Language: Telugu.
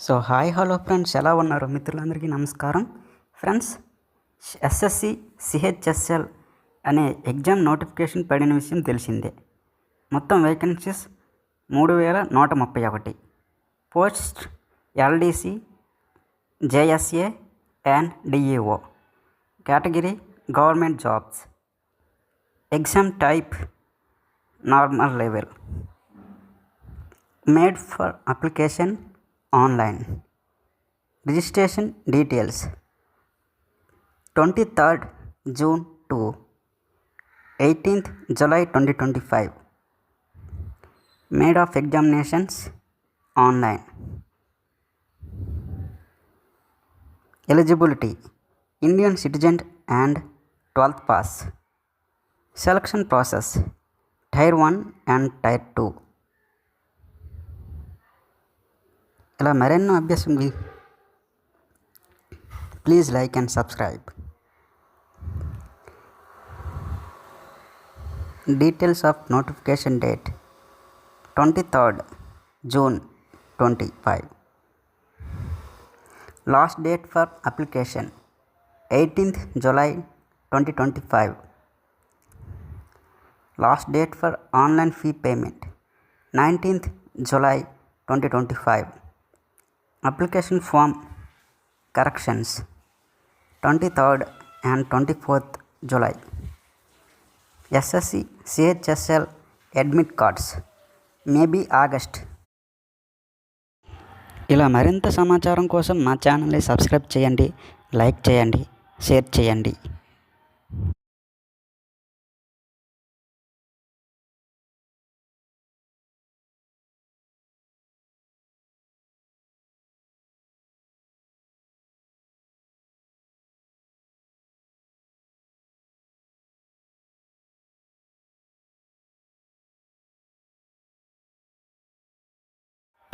సో హాయ్ హలో ఫ్రెండ్స్ ఎలా ఉన్నారు? మిత్రులందరికీ నమస్కారం. ఫ్రెండ్స్ ఎస్ఎస్సి సిహెచ్ఎస్ఎల్ అనే ఎగ్జామ్ నోటిఫికేషన్ పడిన విషయం తెలిసిందే. మొత్తం వేకెన్సీస్ మూడు వేల నూట ముప్పై ఒకటి. Post LDC JSA and DEO. Category government jobs. Exam type normal level. Made for application online. Registration details 23rd June to 18th July 2025. Made of examinations online. Eligibility Indian citizen and 12th pass. Selection process Tier 1 and Tier 2. ఇలా మరెన్నో అభ్యాసం please like and subscribe details of notification date twenty third June twenty five last date for application eighteenth July twenty twenty five last date for online fee payment nineteenth July twenty twenty five application form corrections twenty third and twenty fourth July. SSC CHSL admit cards. Maybe August. ఇలా మరింత సమాచారం కోసం మా ఛానల్ని సబ్స్క్రైబ్ చేయండి లైక్ చేయండి షేర్ చేయండి.